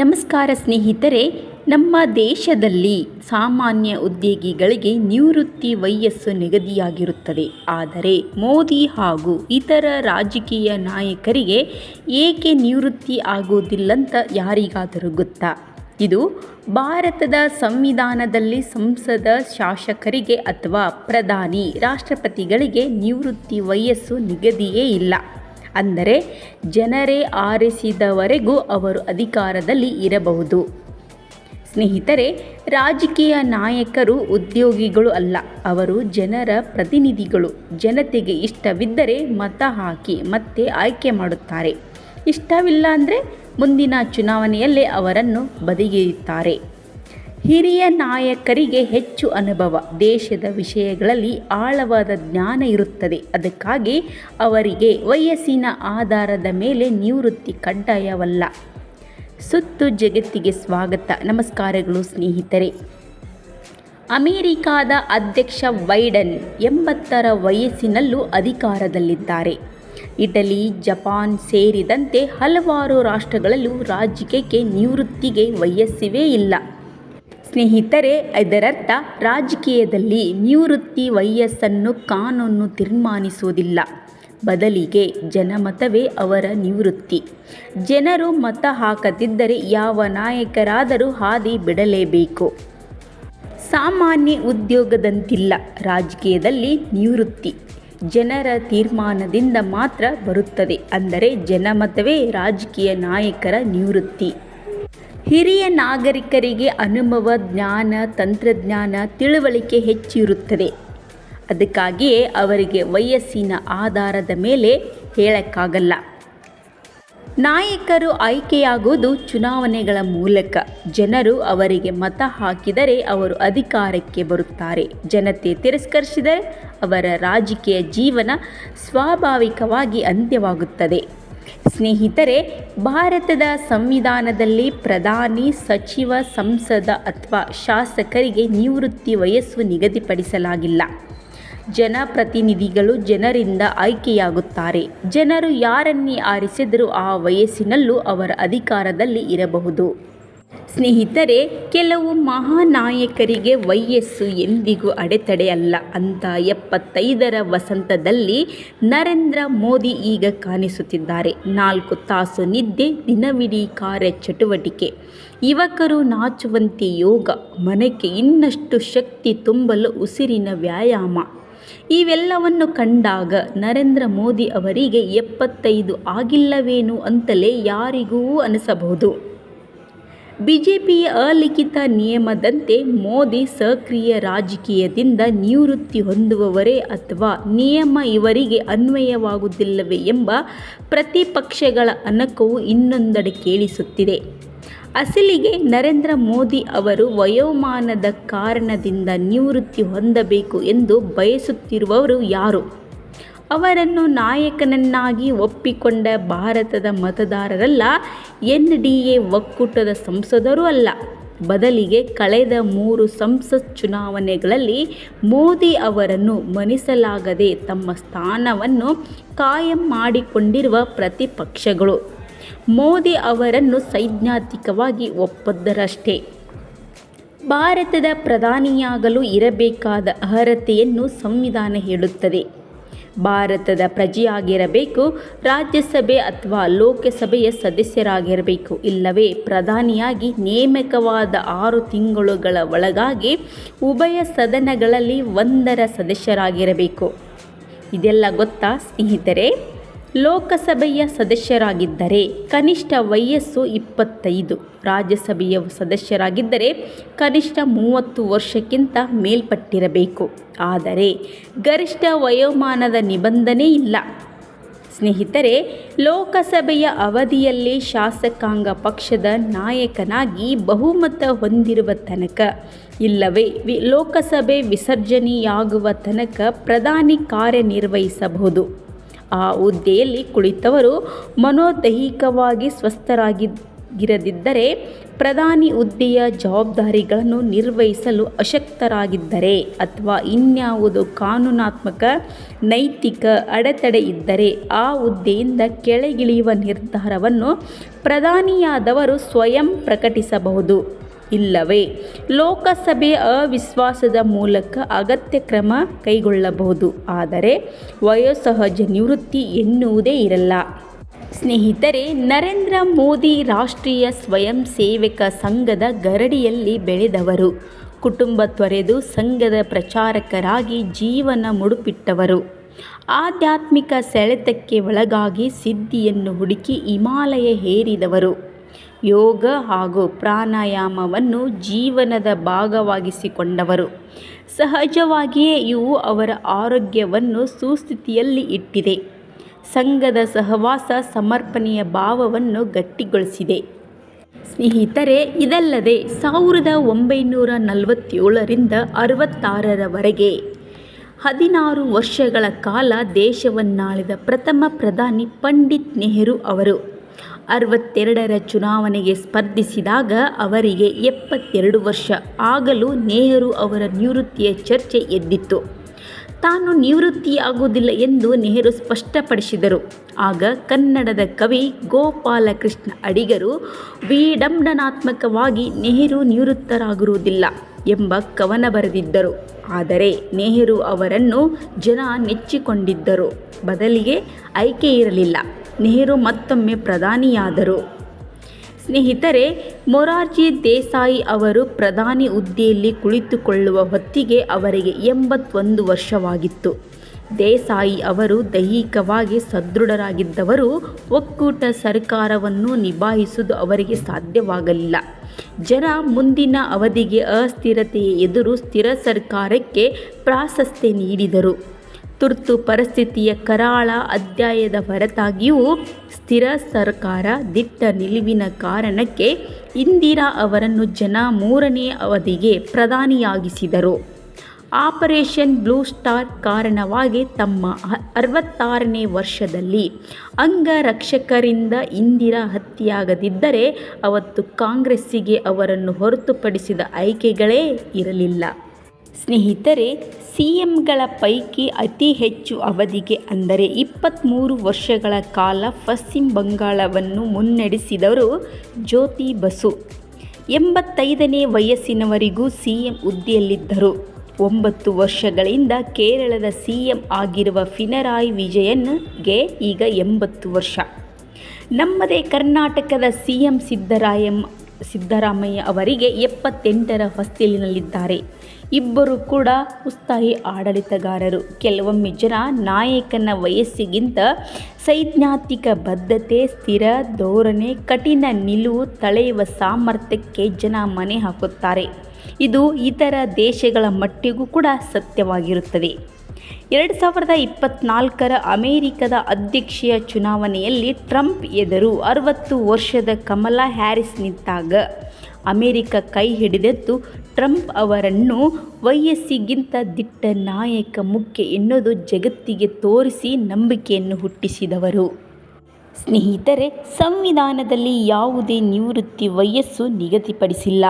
ನಮಸ್ಕಾರ ಸ್ನೇಹಿತರೆ, ನಮ್ಮ ದೇಶದಲ್ಲಿ ಸಾಮಾನ್ಯ ಉದ್ಯೋಗಿಗಳಿಗೆ ನಿವೃತ್ತಿ ವಯಸ್ಸು ನಿಗದಿಯಾಗಿರುತ್ತದೆ. ಆದರೆ ಮೋದಿ ಹಾಗೂ ಇತರ ರಾಜಕೀಯ ನಾಯಕರಿಗೆ ಏಕೆ ನಿವೃತ್ತಿ ಆಗುವುದಿಲ್ಲಂತ ಯಾರಿಗಾದರೂ ಗೊತ್ತಾ? ಇದು ಭಾರತದ ಸಂವಿಧಾನದಲ್ಲಿ ಸಂಸದ ಶಾಸಕರಿಗೆ ಅಥವಾ ಪ್ರಧಾನಿ ರಾಷ್ಟ್ರಪತಿಗಳಿಗೆ ನಿವೃತ್ತಿ ವಯಸ್ಸು ನಿಗದಿಯೇ ಇಲ್ಲ. ಅಂದರೆ ಜನರೇ ಆರಿಸಿದವರೆಗೂ ಅವರು ಅಧಿಕಾರದಲ್ಲಿ ಇರಬಹುದು. ಸ್ನೇಹಿತರೆ, ರಾಜಕೀಯ ನಾಯಕರು ಉದ್ಯೋಗಿಗಳು ಅಲ್ಲ. ಅವರು ಜನರ ಪ್ರತಿನಿಧಿಗಳು. ಜನತೆಗೆ ಇಷ್ಟವಿದ್ದರೆ ಮತ ಹಾಕಿ, ಮತ್ತೆ ಆಯ್ಕೆ ಮಾಡುತ್ತಾರೆ. ಇಷ್ಟವಿಲ್ಲ ಅಂದರೆ ಮುಂದಿನ ಚುನಾವಣೆಯಲ್ಲೇ ಅವರನ್ನು ಬದಿಗಿರುತ್ತಾರೆ ಹಿರಿಯ ನಾಯಕರಿಗೆ ಹೆಚ್ಚು ಅನುಭವ. ದೇಶದ ವಿಷಯಗಳಲ್ಲಿ ಆಳವಾದ ಜ್ಞಾನ ಇರುತ್ತದೆ. ಅದಕ್ಕಾಗಿ ಅವರಿಗೆ ವಯಸ್ಸಿನ ಆಧಾರದ ಮೇಲೆ ನಿವೃತ್ತಿ ಕಡ್ಡಾಯವಲ್ಲ. ಸುತ್ತು ಜಗತ್ತಿಗೆ ಸ್ವಾಗತ. ನಮಸ್ಕಾರಗಳು ಸ್ನೇಹಿತರೆ. ಅಮೆರಿಕಾದ ಅಧ್ಯಕ್ಷ ವೈಡನ್ ಎಂಬತ್ತರ ವಯಸ್ಸಿನಲ್ಲೂ ಅಧಿಕಾರದಲ್ಲಿದ್ದಾರೆ. ಇಟಲಿ, ಜಪಾನ್ ಸೇರಿದಂತೆ ಹಲವಾರು ರಾಷ್ಟ್ರಗಳಲ್ಲೂ ರಾಜಕೀಯಕ್ಕೆ ನಿವೃತ್ತಿಗೆ ವಯಸ್ಸಿವೇ ಇಲ್ಲ. ಸ್ನೇಹಿತರೆ, ಇದರರ್ಥ ರಾಜಕೀಯದಲ್ಲಿ ನಿವೃತ್ತಿ ವಯಸ್ಸನ್ನು ಕಾನೂನು ತೀರ್ಮಾನಿಸುವುದಿಲ್ಲ. ಬದಲಿಗೆ ಜನಮತವೇ ಅವರ ನಿವೃತ್ತಿ. ಜನರು ಮತ ಹಾಕದಿದ್ದರೆ ಯಾವ ನಾಯಕರಾದರೂ ಹಾದಿ ಬಿಡಲೇಬೇಕು. ಸಾಮಾನ್ಯ ಉದ್ಯೋಗದಂತಿಲ್ಲ, ರಾಜಕೀಯದಲ್ಲಿ ನಿವೃತ್ತಿ. ಜನರ ತೀರ್ಮಾನದಿಂದ ಮಾತ್ರ ಬರುತ್ತದೆ, ಅಂದರೆ ಜನಮತವೇ ರಾಜಕೀಯ ನಾಯಕರ ನಿವೃತ್ತಿ. ಹಿರಿಯ ನಾಗರಿಕರಿಗೆ ಅನುಭವ, ಜ್ಞಾನ, ತಂತ್ರಜ್ಞಾನ ತಿಳುವಳಿಕೆ ಹೆಚ್ಚಿರುತ್ತದೆ. ಅದಕ್ಕಾಗಿಯೇ ಅವರಿಗೆ ವಯಸ್ಸಿನ ಆಧಾರದ ಮೇಲೆ ಹೇಳಕ್ಕಾಗಲ್ಲ. ನಾಯಕರು ಆಯ್ಕೆಯಾಗುವುದು ಚುನಾವಣೆಗಳ ಮೂಲಕ. ಜನರು ಅವರಿಗೆ ಮತ ಹಾಕಿದರೆ ಅವರು ಅಧಿಕಾರಕ್ಕೆ ಬರುತ್ತಾರೆ. ಜನತೆ ತಿರಸ್ಕರಿಸಿದರೆ ಅವರ ರಾಜಕೀಯ ಜೀವನ ಸ್ವಾಭಾವಿಕವಾಗಿ ಅಂತ್ಯವಾಗುತ್ತದೆ. ಸ್ನೇಹಿತರೆ, ಭಾರತದ ಸಂವಿಧಾನದಲ್ಲಿ ಪ್ರಧಾನಿ, ಸಚಿವ, ಸಂಸದ ಅಥವಾ ಶಾಸಕರಿಗೆ ನಿವೃತ್ತಿ ವಯಸ್ಸು ನಿಗದಿಪಡಿಸಲಾಗಿಲ್ಲ. ಜನಪ್ರತಿನಿಧಿಗಳು ಜನರಿಂದ ಆಯ್ಕೆಯಾಗುತ್ತಾರೆ. ಜನರು ಯಾರನ್ನೇ ಆರಿಸಿದರೂ ಆ ವಯಸ್ಸಿನಲ್ಲೂ ಅವರ ಅಧಿಕಾರದಲ್ಲಿ ಇರಬಹುದು. ಸ್ನೇಹಿತರೆ, ಕೆಲವು ಮಹಾನಾಯಕರಿಗೆ ವಯಸ್ಸು ಎಂದಿಗೂ ಅಡೆತಡೆಯಲ್ಲ. ಅಂತ ಎಪ್ಪತ್ತೈದರ ವಸಂತದಲ್ಲಿ ನರೇಂದ್ರ ಮೋದಿ ಈಗ ಕಾಣಿಸುತ್ತಿದ್ದಾರೆ. ನಾಲ್ಕು ತಾಸು ನಿದ್ದೆ, ದಿನವಿಡೀ ಕಾರ್ಯಚಟುವಟಿಕೆ. ಯುವಕರು ನಾಚುವಂತೆ ಯೋಗ, ಮನಕ್ಕೆ ಇನ್ನಷ್ಟು ಶಕ್ತಿ ತುಂಬಲು ಉಸಿರಿನ ವ್ಯಾಯಾಮ. ಇವೆಲ್ಲವನ್ನು ಕಂಡಾಗ ನರೇಂದ್ರ ಮೋದಿ ಅವರಿಗೆ ಎಪ್ಪತ್ತೈದು ಆಗಿಲ್ಲವೇನು ಅಂತಲೇ ಯಾರಿಗೂ ಅನಿಸಬಹುದು. ಬಿಜೆಪಿಯ ಅಲಿಖಿತ ನಿಯಮದಂತೆ ಮೋದಿ ಸಕ್ರಿಯ ರಾಜಕೀಯದಿಂದ ನಿವೃತ್ತಿ ಹೊಂದುವವರೇ ಅಥವಾ ನಿಯಮ ಇವರಿಗೆ ಅನ್ವಯವಾಗುವುದಿಲ್ಲವೇ ಎಂಬ ಪ್ರತಿಪಕ್ಷಗಳ ಅನಕವು ಇನ್ನೊಂದೆಡೆ ಕೇಳಿಸುತ್ತಿದೆ. ಅಸಲಿಗೆ ನರೇಂದ್ರ ಮೋದಿ ಅವರು ವಯೋಮಾನದ ಕಾರಣದಿಂದ ನಿವೃತ್ತಿ ಹೊಂದಬೇಕು ಎಂದು ಬಯಸುತ್ತಿರುವವರು ಯಾರು? ಅವರನ್ನು ನಾಯಕನನ್ನಾಗಿ ಒಪ್ಪಿಕೊಂಡ ಭಾರತದ ಮತದಾರರಲ್ಲ ಎನ್ ಡಿ ಎ ಒಕ್ಕೂಟದ ಸಂಸದರೂ ಅಲ್ಲ. ಬದಲಿಗೆ ಕಳೆದ ಮೂರು ಸಂಸತ್ ಚುನಾವಣೆಗಳಲ್ಲಿ ಮೋದಿ ಅವರನ್ನು ಮನಿಸಲಾಗದೆ ತಮ್ಮ ಸ್ಥಾನವನ್ನು ಕಾಯಂ ಮಾಡಿಕೊಂಡಿರುವ ಪ್ರತಿಪಕ್ಷಗಳು. ಮೋದಿ ಅವರನ್ನು ಸೈದ್ಧಾಂತಿಕವಾಗಿ ಒಪ್ಪದ್ದರಷ್ಟೇ ಭಾರತದ ಪ್ರಧಾನಿಯಾಗಲು ಇರಬೇಕಾದ ಅರ್ಹತೆಯನ್ನು ಸಂವಿಧಾನ ಹೇಳುತ್ತದೆ. ಭಾರತದ ಪ್ರಜೆಯಾಗಿರಬೇಕು, ರಾಜ್ಯಸಭೆ ಅಥವಾ ಲೋಕಸಭೆಯ ಸದಸ್ಯರಾಗಿರಬೇಕು. ಇಲ್ಲವೇ, ಪ್ರಧಾನಿಯಾಗಿ ನೇಮಕವಾದ ಆರು ತಿಂಗಳುಗಳ ಒಳಗಾಗಿ ಉಭಯ ಸದನಗಳಲ್ಲಿ ಒಂದರ ಸದಸ್ಯರಾಗಿರಬೇಕು. ಇದೆಲ್ಲ ಗೊತ್ತಾ, ಸ್ನೇಹಿತರೆ? ಲೋಕಸಭೆಯ ಸದಸ್ಯರಾಗಿದ್ದರೆ ಕನಿಷ್ಠ ವಯಸ್ಸು ಇಪ್ಪತ್ತೈದು. ರಾಜ್ಯಸಭೆಯ ಸದಸ್ಯರಾಗಿದ್ದರೆ ಕನಿಷ್ಠ ಮೂವತ್ತು ವರ್ಷಕ್ಕಿಂತ ಮೇಲ್ಪಟ್ಟಿರಬೇಕು. ಆದರೆ ಗರಿಷ್ಠ ವಯೋಮಾನದ ನಿಬಂಧನೆ ಇಲ್ಲ. ಸ್ನೇಹಿತರೆ, ಲೋಕಸಭೆಯ ಅವಧಿಯಲ್ಲಿ ಶಾಸಕಾಂಗ ಪಕ್ಷದ ನಾಯಕನಾಗಿ ಬಹುಮತ ಹೊಂದಿರುವ ತನಕ, ಇಲ್ಲವೇ ವಿ ಲೋಕಸಭೆ ವಿಸರ್ಜನೆಯಾಗುವ ತನಕ ಪ್ರಧಾನಿ ಕಾರ್ಯನಿರ್ವಹಿಸಬಹುದು. ಆ ಹುದ್ದೆಯಲ್ಲಿ ಕುಳಿತವರು ಮನೋದೈಹಿಕವಾಗಿ ಸ್ವಸ್ಥರಾಗಿರದಿದ್ದರೆ ಪ್ರಧಾನಿ ಹುದ್ದೆಯ ಜವಾಬ್ದಾರಿಗಳನ್ನು ನಿರ್ವಹಿಸಲು ಅಶಕ್ತರಾಗಿದ್ದರೆ ಅಥವಾ ಇನ್ಯಾವುದೋ ಕಾನೂನಾತ್ಮಕ ನೈತಿಕ ಅಡೆತಡೆ ಇದ್ದರೆ ಆ ಹುದ್ದೆಯಿಂದ ಕೆಳಗಿಳಿಯುವ ನಿರ್ಧಾರವನ್ನು ಪ್ರಧಾನಿಯಾದವರು ಸ್ವಯಂ ಪ್ರಕಟಿಸಬಹುದು. ಇಲ್ಲವೇ? ಲೋಕಸಭೆ ಅವಿಶ್ವಾಸದ ಮೂಲಕ ಅಗತ್ಯ ಕ್ರಮ ಕೈಗೊಳ್ಳಬಹುದು. ಆದರೆ ವಯೋಸಹಜ ನಿವೃತ್ತಿ ಎನ್ನುವುದೇ ಇರಲ್ಲ. ಸ್ನೇಹಿತರೆ, ನರೇಂದ್ರ ಮೋದಿ ರಾಷ್ಟ್ರೀಯ ಸ್ವಯಂ ಸೇವಕ ಸಂಘದ ಗರಡಿಯಲ್ಲಿ ಬೆಳೆದವರು. ಕುಟುಂಬ ತೊರೆದು ಸಂಘದ ಪ್ರಚಾರಕರಾಗಿ ಜೀವನ ಮುಡುಪಿಟ್ಟವರು. ಆಧ್ಯಾತ್ಮಿಕ ಸೆಳೆತಕ್ಕೆ ಒಳಗಾಗಿ ಸಿದ್ಧಿಯನ್ನು ಹುಡುಕಿ ಹಿಮಾಲಯ ಏರಿದವರು ಯೋಗ ಹಾಗೂ ಪ್ರಾಣಾಯಾಮವನ್ನು ಜೀವನದ ಭಾಗವಾಗಿಸಿಕೊಂಡವರು. ಸಹಜವಾಗಿಯೇ ಇವು ಅವರ ಆರೋಗ್ಯವನ್ನು ಸುಸ್ಥಿತಿಯಲ್ಲಿ ಇಟ್ಟಿದೆ. ಸಂಘದ ಸಹವಾಸ ಸಮರ್ಪಣೆಯ ಭಾವವನ್ನು ಗಟ್ಟಿಗೊಳಿಸಿದೆ. ಸ್ನೇಹಿತರೆ, ಇದಲ್ಲದೆ ಸಾವಿರದ ಒಂಬೈನೂರ ನಲವತ್ತೇಳರಿಂದ ಅರವತ್ತಾರರವರೆಗೆ ಹದಿನಾರು ವರ್ಷಗಳ ಕಾಲ ದೇಶವನ್ನಾಳಿದ ಪ್ರಥಮ ಪ್ರಧಾನಿ ಪಂಡಿತ್ ನೆಹರು ಅವರು. ಅರವತ್ತೆರಡರ ಚುನಾವಣೆಗೆ ಸ್ಪರ್ಧಿಸಿದಾಗ ಅವರಿಗೆ ಎಪ್ಪತ್ತೆರಡು ವರ್ಷ ಆಗಲು ನೆಹರು ಅವರ ನಿವೃತ್ತಿಯ ಚರ್ಚೆ ಎದ್ದಿತ್ತು. ತಾನು ನಿವೃತ್ತಿಯಾಗುವುದಿಲ್ಲ ಎಂದು ನೆಹರು ಸ್ಪಷ್ಟಪಡಿಸಿದರು. ಆಗ ಕನ್ನಡದ ಕವಿ ಗೋಪಾಲಕೃಷ್ಣ ಅಡಿಗರು ವಿಡಂಬನಾತ್ಮಕವಾಗಿ ನೆಹರು ನಿವೃತ್ತರಾಗಿರುವುದಿಲ್ಲ ಎಂಬ ಕವನ ಬರೆದಿದ್ದರು. ಆದರೆ ನೆಹರು ಅವರನ್ನು ಜನ ನೆಚ್ಚಿಕೊಂಡಿದ್ದರು. ಬದಲಿಗೆ ಆಯ್ಕೆ ಇರಲಿಲ್ಲ. ನೆಹರು ಮತ್ತೊಮ್ಮೆ ಪ್ರಧಾನಿಯಾದರು. ಸ್ನೇಹಿತರೆ, ಮೊರಾರ್ಜಿ ದೇಸಾಯಿ ಅವರು ಪ್ರಧಾನಿ ಹುದ್ದೆಯಲ್ಲಿ ಕುಳಿತುಕೊಳ್ಳುವ ಹೊತ್ತಿಗೆ ಅವರಿಗೆ ಎಂಬತ್ತೊಂದು ವರ್ಷವಾಗಿತ್ತು. ದೇಸಾಯಿ ಅವರು ದೈಹಿಕವಾಗಿ ಸದೃಢರಾಗಿದ್ದವರು, ಒಕ್ಕೂಟ ಸರ್ಕಾರವನ್ನು ನಿಭಾಯಿಸುವುದು ಅವರಿಗೆ ಸಾಧ್ಯವಾಗಲಿಲ್ಲ. ಜನ ಮುಂದಿನ ಅವಧಿಗೆ ಅಸ್ಥಿರತೆಯ ಎದುರು ಸ್ಥಿರ ಸರ್ಕಾರಕ್ಕೆ ಪ್ರಾಶಸ್ತ್ಯ ನೀಡಿದರು. ತುರ್ತು ಪರಿಸ್ಥಿತಿಯ ಕರಾಳ ಅಧ್ಯಾಯದ ಹೊರತಾಗಿಯೂ ಸ್ಥಿರ ಸರ್ಕಾರ ದಿಟ್ಟ ನಿಲುವಿನ ಕಾರಣಕ್ಕೆ ಇಂದಿರಾ ಅವರನ್ನು ಜನ ಮೂರನೇ ಅವಧಿಗೆ ಪ್ರಧಾನಿಯಾಗಿಸಿದರು. ಆಪರೇಷನ್ ಬ್ಲೂ ಸ್ಟಾರ್ ಕಾರಣವಾಗಿ ತಮ್ಮ ಅರವತ್ತಾರನೇ ವರ್ಷದಲ್ಲಿ ಅಂಗರಕ್ಷಕರಿಂದ ಇಂದಿರಾ ಹತ್ಯೆಯಾಗದಿದ್ದರೆ ಅವತ್ತು ಕಾಂಗ್ರೆಸ್ಸಿಗೆ ಅವರನ್ನು ಹೊರತುಪಡಿಸಿದ ಆಯ್ಕೆಗಳೇ ಇರಲಿಲ್ಲ. ಸ್ನೇಹಿತರೆ ಸಿ ಎಂಗಳ ಪೈಕಿ ಅತಿ ಹೆಚ್ಚು ಅವಧಿಗೆ ಅಂದರೆ ಇಪ್ಪತ್ತ್ಮೂರು ವರ್ಷಗಳ ಕಾಲ ಪಶ್ಚಿಮ ಬಂಗಾಳವನ್ನು ಮುನ್ನಡೆಸಿದವರು ಜ್ಯೋತಿ ಬಸು. ಎಂಬತ್ತೈದನೇ ವಯಸ್ಸಿನವರೆಗೂ ಸಿ ಎಂ ಹುದ್ದೆಯಲ್ಲಿದ್ದರು. ಒಂಬತ್ತು ವರ್ಷಗಳಿಂದ ಕೇರಳದ ಸಿ ಎಂ ಆಗಿರುವ ಪಿನರಾಯಿ ವಿಜಯನ್ಗೆ ಈಗ ಎಂಬತ್ತು ವರ್ಷ. ನಮ್ಮದೇ ಕರ್ನಾಟಕದ ಸಿ ಎಂ ಸಿದ್ದರಾಯಮ್ಮ ಸಿದ್ದರಾಮಯ್ಯ ಅವರಿಗೆ ಎಪ್ಪತ್ತೆಂಟರ ಹೊಸ್ತಿಲಿನಲ್ಲಿದ್ದಾರೆ. ಇಬ್ಬರು ಕೂಡ ಉತ್ಸಾಹಿ ಆಡಳಿತಗಾರರು. ಕೆಲವೊಮ್ಮೆ ಜನ ನಾಯಕನ ವಯಸ್ಸಿಗಿಂತ ಸೈದ್ಧಾಂತಿಕ ಬದ್ಧತೆ, ಸ್ಥಿರ ಧೋರಣೆ, ಕಠಿಣ ನಿಲುವು ತಳೆಯುವ ಸಾಮರ್ಥ್ಯಕ್ಕೆ ಜನ ಮನೆ ಹಾಕುತ್ತಾರೆ. ಇದು ಇತರ ದೇಶಗಳ ಮಟ್ಟಿಗೂ ಕೂಡ ಸತ್ಯವಾಗಿರುತ್ತದೆ. ಎರಡು ಸಾವಿರದ ಇಪ್ಪತ್ತ್ನಾಲ್ಕರ ಅಮೆರಿಕದ ಅಧ್ಯಕ್ಷೀಯ ಚುನಾವಣೆಯಲ್ಲಿ ಟ್ರಂಪ್ ಎದುರು ಅರವತ್ತು ವರ್ಷದ ಕಮಲಾ ಹ್ಯಾರಿಸ್ ನಿಂತಾಗ. ಅಮೆರಿಕ ಕೈ ಹಿಡಿದದ್ದು ಟ್ರಂಪ್ ಅವರನ್ನು ವಯಸ್ಸಿಗಿಂತ ದಿಟ್ಟ ನಾಯಕ ಮುಖ್ಯ ಎನ್ನುವುದು ಜಗತ್ತಿಗೆ ತೋರಿಸಿ ನಂಬಿಕೆಯನ್ನು ಹುಟ್ಟಿಸಿದವರು. ಸ್ನೇಹಿತರೆ, ಸಂವಿಧಾನದಲ್ಲಿ ಯಾವುದೇ ನಿವೃತ್ತಿ ವಯಸ್ಸು ನಿಗದಿಪಡಿಸಿಲ್ಲ.